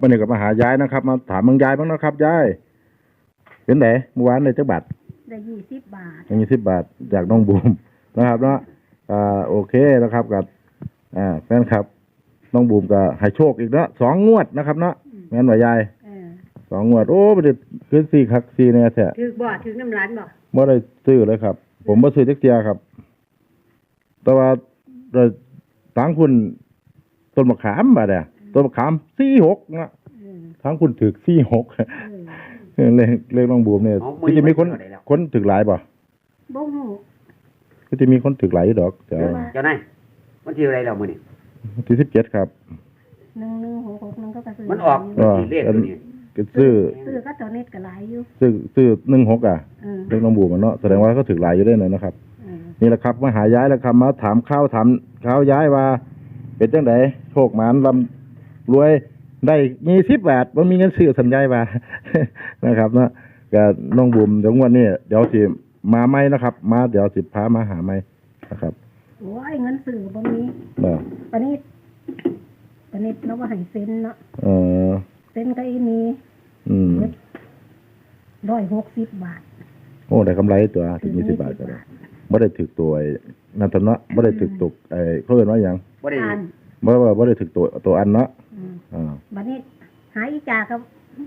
วันนี้ก็มาหายายนะครับ มาถามเมืองยายบ้างนะครับยายเป็นไหนเมื่อวานในจักบาทได้ยี่สิบบาทยังมีสิบบาทจากน้องบูมนะครับเนาะอ่าโอเคนะครับกับอ่าแฟนครับน้องบูมก็ให้โชคอีกเนาะสองงวดนะครับเนาะแม่นว่ายายเออสองงวด โอ้ประเด็นคือสี่คักสี่เนี่ยแท้ถือบ่ถือน้ำร้านบ่บ่ได้ซื้อเลยครับ ผมบ่ซื้อจักเทียครับ แต่ว่าเราทางคุณต้นมะขามบาดเนี่ย ต้นมะขามสี่หกนะเออทางคุณถึกสี่หกเออเลขเลขน้องบูมเนี่ยเอาคือจะมีคนมื้อนี้มันเท่าไหร่แล้ว คนถึกหลายป่ะบ่ฮู้คือจะมีคนถึกหลายอยู่ดอกจะเจ้านายมันที่อะไรแล้วมื้อนี้ที่สิบเจ็ดครับหนึ่งหนึ่งหกหกหนึ่งก็กระสือมันออกเออที่เลขตัวนี้ก็ซื้อซื้อก็ตัวเน็ตก็หลายอยู่ซื้อซื้อหนึ่งหกอะเออเลขน้องบูมอะเนาะแสดงว่าก็ถึกหลายอยู่ด้วยนะครับ เออนี่แหละครับมาหาย้ายแล้วครับมาถามข้าวถามข้าวย้ายว่า เป็นจังไดโชคหมานลำ รวยได้มีสิบบาทมันมีเงินซื้อสัญญาว่านะครับเนาะก็น้องบุ๋มเดี๋ยวงวันนี้เดี๋ยวสิมาไหมนะครับ มาเดี๋ยวสิพามาหาไหมนะครับโอ้ยเงินซื้อบ่มีเนาะปานนี้ปานนี้เราว่าให้เซ็นเนาะเออเซ็นก็อีมีอืมร้อยหกสิบบาท โอ้ได้กำไรตัวถึงยี่สิบบาทก็ได้ไม่ได้ถึกตัวไอ้นันทนเนาะไม่ได้ถึกตุกไอ้เขาเรียกว่าหยังบ่ได้อ่านไม่ว่าไม่ได้ถึกตัวตัวอันเนาะอืมอ่าบัดนี้ หาอีจาก็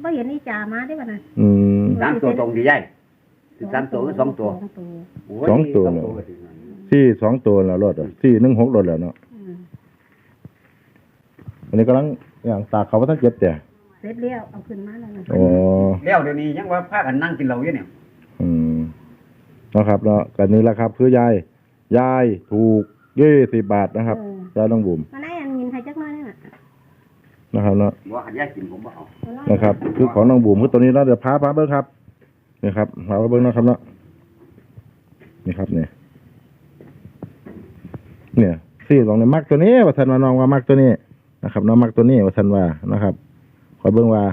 บ่เห็นอีจามาได้บ่น่ะอืม สามตัวตรงดีใหญ่สิสามตัวหรือสองตัวสองตัวโยสองตัวสองเนอะก็ถึงนั่นสี่สองตัวแล้วรถอะสี่หนึ่งหกรถแล้วเนาะอืมอันนี้กำลังอย่างตากเขาว่าทั้งเจ็บแต่เสร็จแล้วเอาขึ้นมาแล้วนะโอ้แล้วเดี๋ยวนี้ยังว่าพากันนั่งกินเหล้าอยู่เนี่ยอืมเนาะครับเนาะกันนี้แหละครับคือยายยายถูกยี่สิบบาทนะครับเออยายต้องบุ๋มมาได้อันยินให้จักหน่อยนึงอะ นะครับเนาะบ่ขันยายกินผมบ่เอาเอาล่นะครับ คือของน้องบุ๋มคือตัวนี้เนาะเดี๋ยวพาพาเบิ้งครับนี่ครับพาไปเบิ้งนะครับเนาะนี่ครับเนี่ยเนี่ยสี่สองเนี่ยมักตัวนี้ว่าทันว่าน้องว่ามักตัวนี้นะครับน้องมักตัวนี้ว่าทันว่านะครับขอเบิ้งว่า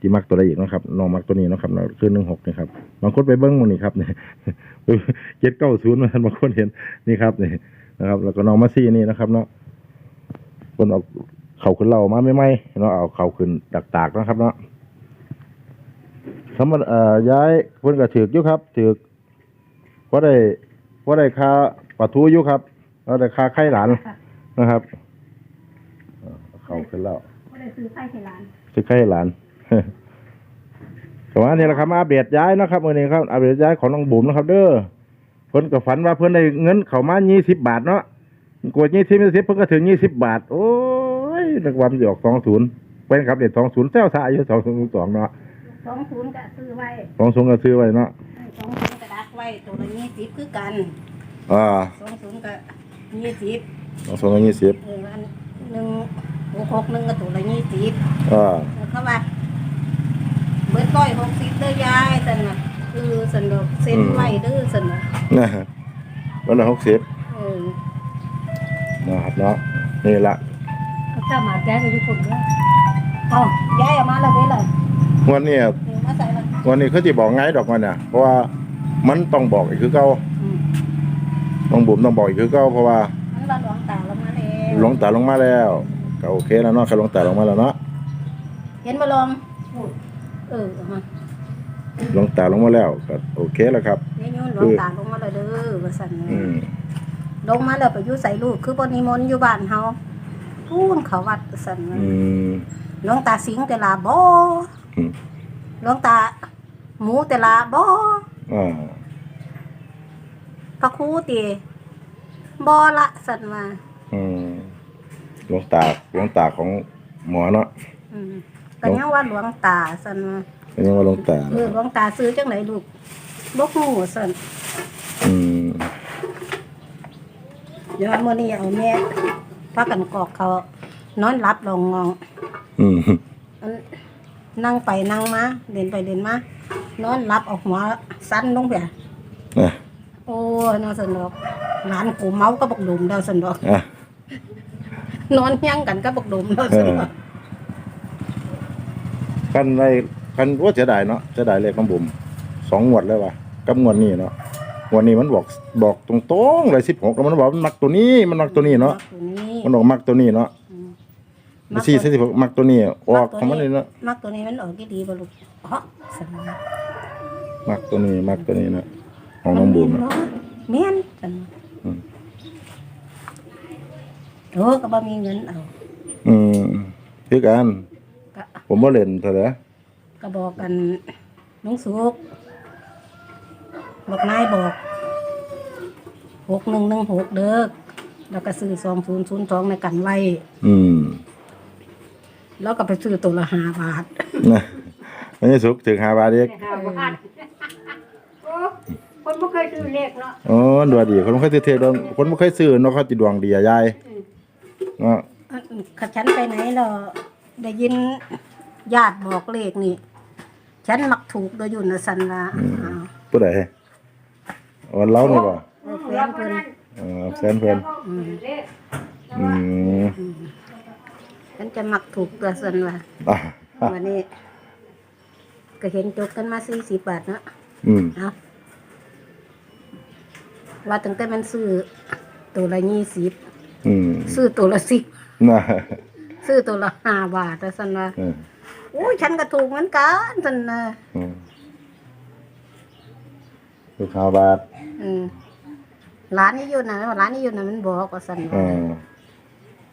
ที่มักตัวใดอีกนะครับน้องมักตัวนี้เนาะครับเนาะคือหนึ่งหกนี่ครับบางคนไปเบิ้งมันนี่ครับเนี่ยเจ็ดเก้าศูนย์มันบางคนเห็นนี่ครับนี่นะครับ แล้วก็น้องมาซี่นี่นะครับเนาะคนเอา เข่าขึ้นเรามาไม่ไหมเนาะเอาเข่าขึ้นดักตากนะครับ เนาะสำหรับเอ่อย้ายเพิ่นก็ถือกอยู่ครับถือกเพราะได้เพราะได้ค่าปลาทูอยู่ครับแล้วได้ค่าไข่หลานนะครับเอ่อเอาเข่าขึ้นแล้วก็เลยซื้อไข่ให้หลานซื้อไข่หลานประมาณนี้แหละครับมาอัปเดตย้ายนะครับวันนี้ครับอัปเดตย้ายของน้องบุ๋มนะครับ เด้อเพิ่นก็ฝันว่าเพิ่นได้เงินเข้ามายี่สิบบาทเนาะกดยี่สิบยี่สิบเพิ่นก็ถึงยี่สิบบาท โอ้ ยนักวันจะออกสองศูนย์เป็นครับเด็ดสองศูนย์เซลซาอายุสองศูนย์สองเนาะสองศูนย์ก็ซื้อไว้สองศูนย์ก็ซื้อไว้เนาะสองศูนย์ก็ดักไว้ตัวละยี่สิบคือกันอ่าสองศูนย์ก็ยี่สิบสองศูนย์ก็ยี่สิบเอออันหนึ่งหกหกหนึ่งก็ตัวละยี่สิบอ่าแล้วเขาว่าเบิดร้อยหกสิบเด้อยายสันน่ะคือสันดอกเซ็นไว้เด้อสันน่ะนะวันละหกสิบเออนะครับเนาะนี่ละ เขาจะมาแก้กันทุกคนด้วยอ๋อยายเออกมาแล้วเด้อเลยวันนี้เดี๋ยวมาใส่ละวันนี้เขาจะบอกไงดอกมันเนี่ยเพราะว่ามันต้องบอกอีกคือเก่าอืมน้องบุ๋มต้องบอกอีกคือเก่าเพราะว่ามันว่าหลวงตาลงมาแล้วหลวงตาลงมาแล้วก็โอเคแล้วเนาะครับหลวงตาลงมาแล้วเนาะเห็นบ่ลองเออเอามาหลวงตาลงมาแล้วก็โอเคแล้วครับเนี่ยโยนหลวงตาลงมาแล้วเด้อว่าซั่นอืม ลงมาแล้วไปอยู่ใส่ลูกคือบ่นิมนต์อยู่บ้านเฮา พูนเขาวัดว่าซั่นอืม หลวงตาสิงห์แต่ละบ่อืม หลวงตาหมูแต่ละบ่อ่าพระครูติบ่ละซั่นว่าอืมหลวงตาหลวงตาของหมอเนาะอืมก็ยังว่าหลวงตาซั่นว่าเป็นยังว่าหลวงตาเออหลวงตาซื้อจังไหนลูกบ่ฮู้ซั่นอืมเดี๋ยวมื้อนี้เอาแม่ พากันกอกเขานอนหลับลงงองอืมอันนั่งไปนั่งมาเดินไปเดินมานอนหลับเออกหัวสั้นลงเปียอะโอ้ยนอนสนดอกหลานกูเมาก็บกดุมเดาสนดอก อะ นอนเฮี้ยงกันก็บกดุมเดาสนดอกคันในคันว่าเสียดายเนาะเสียดายเลขน้ำบุ๋มสองงวดแล้วว่ะกับงวดนี้เนาะงวดนี้มันบอกบอกตรงๆเลยสิบหกแล้วมันบอกมันมักตัวนี้มันมักตัวนี้เนาะ ตัวนี้ มันบอกมักตัวนี้เนาะมักสี่ตัวสิบหกมักตัวนี้ออกของมันเลยเนาะมักตัวนี้มันออกดีดีๆบ่ลูกอ๋อสนมักตัวนี้มักตัวนี้เนาะของน้องบูมเนาเนาะแม่นสนอืมโอ้ก็บ่มีเงินเอาอืมคือกันก็ผมบ่เล่นเท่าไหร่ก็บอกกันน้องสุกบอกนายบอกหกหนึ่งหนึ่งหกเด้อ แล้วก็ซื้อสองศูนย์ศูนย์สองในกันไว้ อืมแล้วก็ไปซื้อตัวละห้าบาทนะไม่ใช่สุกถึง5บาทเด็กห้าบาทโอ้คนไม่เคยซื้อเลขเนาะอ๋อดวงดีคนบ่เคยซื้อเทดวงคนบ่เคยซื้อเนาะเขาสิดวงดีอะยายเนาะขัดฉันไปไหนเราได้ยินญาติบอกเลขนี่ ฉันมักถูกโดยอยู่นะสันละอ้าวผู้ใดอ๋อเรานี่บ่เออแฟนเพิ่นเออแฟนเพิ่นเลขอืมฉันจะมักถูกตัวสันละอะวันนี้ ก็เห็นจกกันมาสี่สิบบาทเนาะอืมเอาว่าตั้งแต่มันซื้อตัวละยี่สิบอืมซื้อตัวละสิบนะซื้อตัวละห้าบาทแต่สันละเออโอ้ยฉันก็ถูกเหมือนกันสันนะอืมลูกค้าบาทอืม ร้านนี้อยู่นะร้านนี้อยู่นะมันบอกว่าสันเอว่าอ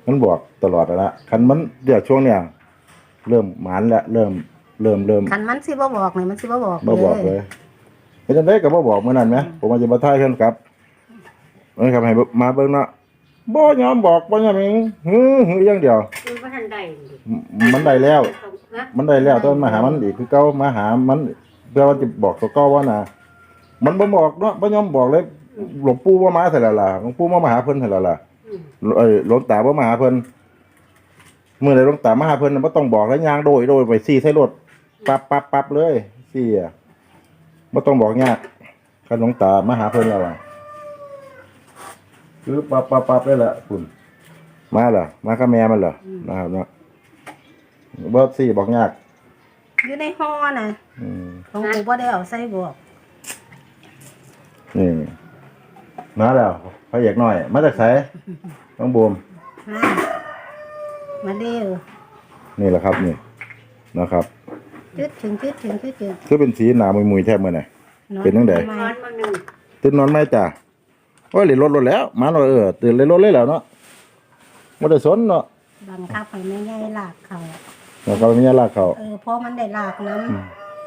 มันบอกตลอดแล้วละคันมันเดี๋ยวช่วงเนี้ยเริ่มหมานแล้วเริ่มเริ่มเริ่มคันมันสิบ่บอกนี่มันสิบ่บอกบ่บอกเลยไม่จำได้ก็บ่บอกเมื่อนั้นไหมผมมาจะมาท่ายเพื่อนครับนี่ครับให้เบิ่งมาเบิ่งเนาะบ่ยอมบอกบ่ยอมเองหือหืออย่างเดียวคือว่าทันใดมันได้แล้วฮะมันได้แล้วแตอนมาหามันอีกคือเก่ามาหามันเพื่อว่าจะบอกตัวเก่าว่าน่ะมันบ่บอกเนาะบ่ยอมบอกเลย หลวงปู่บ่มาใส่และล่ะหลวงปู่มามาหาเพิ่นใส่และล่ะอืมเอ้ยหลวงตาบ่มาหาเพิ่นเมื่อใดหลวงตามาหาเพิ่นน่ะบ่ต้องบอกแล้วยางโดยโดยไปซี่ใส่รถปั๊บปั๊บปั๊บเลยซี่อะบ่ต้องบอกยากคันหลวงตามาหาเพิ่นแล้วล่ะคือปั๊บปั๊บปั๊บเลยล่ะคุณมาล่ะมากับแม่มันเหรอนะครับเนาะบ่ซี่บอกยากอยู่ในห่อน่ะอืมของกูบ่ได้เอาใส่บอก นี่ มาแล้วพระเอกน้อย มาจากไสน้องบูมมามาเร็วนี่แหละครับนี่นะครับ จุดถึงจุดถึงจุดถึงคือเป็นสีหนามุยๆแทบมื้อน่ะเป็นจังใด ทำไมนอนมาหนึ่งตื่นนอนไหมจ้ะโอ้ยเล่นรถรถแล้ว มาแล้วเออตื่นเล่นรถเลยแล้วเนาะบ่ได้สนเนาะบังคับให้แม่ใหญ่ลากเขา แล้วก็มีลากเขาเออพอมันได้ลากน้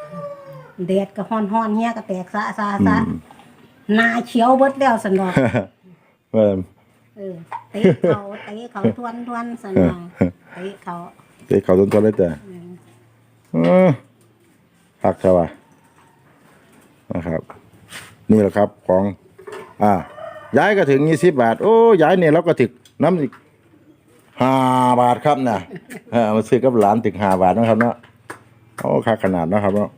ำแดดก็ฮ้อนๆเฮียก็แตกซะซะอืซะม หน้าเขียวเบิดแล้วสันดอกเออเออเตะเขาเตะเขาทวนทวนสันดอกเตะเขาเตะเขาต้นๆเลยจ้ะเออเออพักเถอะว่ะนะครับ นี่แหละครับของ อ่า ย้ายก็ถึงยี่สิบบาท โอ้ย้ายเนี่ยเราก็ถึกน้ำอีกห้าบาทครับนะเออมาซื้อกับหลานถึงห้าบาทนะครับเนาะโอ้ค่าขนาดเนาะครับเนาะ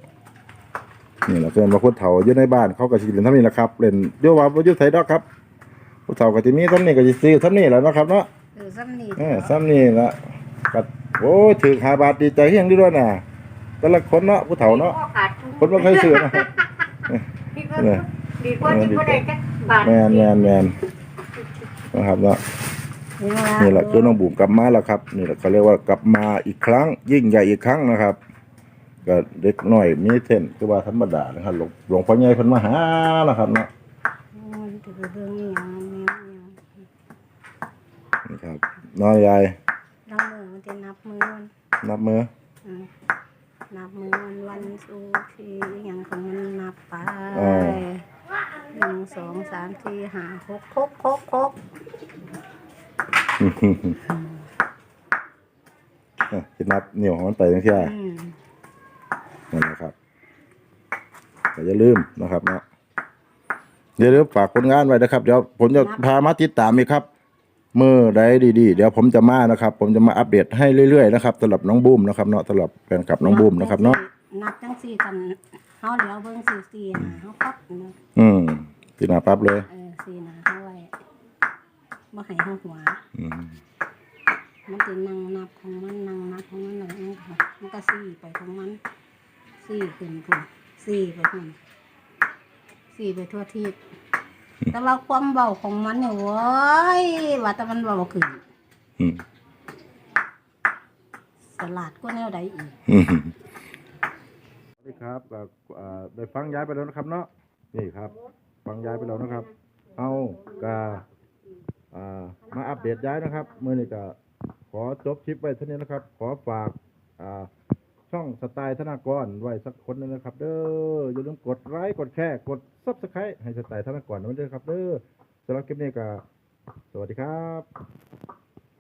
นี่แหละเกินมาพุทธเถาอยู่ในบ้านเขาก็สิเล่นเท่านี้แหละครับเล่นโยว่าบ่อยู่ไทยดอกครับพุทธเถาก็จะมีเท่านี้ก็จะซื้อเท่านี้แหละเนาะครับเนาะเออซ้ำนี่เออซ้ำนี่ละก็โอ้ยถึงห้าบาทดีใจเฮียงดีด้วยน่ะแต่ละคนเนาะผู้เฒ่าเนาะพ่อขาดทุนคนบ่เคยซื้อนะพี่ก็ดีกว่าที่บ่ได้จักบาทแมนแมนแมนนะครับเนาะนี่นี่แหละคือน้องบุ๋มกลับมาแล้วครับนี่แหละเขาเรียกว่ากลับมาอีกครั้ง ยิ่งใหญ่อีกครั้งนะครับ ก็เด็กน้อยมีเส้นคือว่าธรรมดานะครับหลวงหลวงพ่อใหญ่เพิ่นมาหานะครับเนาะมันจะไปเบิ่งนี่ยังมันแม่นยังนี่ครับน้อยยายเราเมือมันจะนับมือมันนับมืออืมนับมือมันวันสู่ทีอหย่างของมันนับไปหนึ่งสองสามสี่ห้าหกครบครบครบอะสินับนิ้วของมันไปจังซี่อืม นั่นแหละครับ แต่อย่าลืมนะครับเนาะอย่าลืมฝากผลงานไว้นะครับ เดี๋ยวผมจะพามาติดตามอีกครับเมื่อใดดีๆ เดี๋ยวผมจะมานะครับ ผมจะมาอัปเดตให้เรื่อยๆนะครับสำหรับน้องบูมนะครับเนาะสำหรับแฟนคลับน้องบูมนะครับเนาะนับจังสี่กันเฮาเดี๋ยวเบิ่งสี่สี่หาเฮาปั๊บเนาะอืมตีหนาปั๊บเลยเออสี่หนาเฮาไว้บ่ให้เฮาหัวอืมมันจะนั่งนับของมันนั่งนับของมันอะไรนั่นค่ะมันก็สี่ไปของมันสี่ขึ้นขึ้น สี่ไปขึ้นสี่ไปทั่วทิศแต่ว่าความเบาของมันเนี่ยโว้ยว่าแต่มันเบาขึ้นอืมสลัดก็แนวใดอีกสวัสดีครับก็อ่าได้ฟังย้ายไปแล้วนะครับเนาะนี่ครับ ฟังย้ายไปแล้วนะครับ เอากาอ่ามาอัปเดตย้ายนะครับเมื่อนี้ก็ขอจบคลิปไว้เท่านี้นะครับ ขอฝากอ่า ช่องสไตล์ธนากรไว้สักคนนึงนะครับ เด้ออย่าลืมกดไลค์กดแชร์กดซับสไครต์ให้สไตล์ธนากรไว้ด้วยครับ เด้อสำหรับคลิปนี้ก็สวัสดีครับ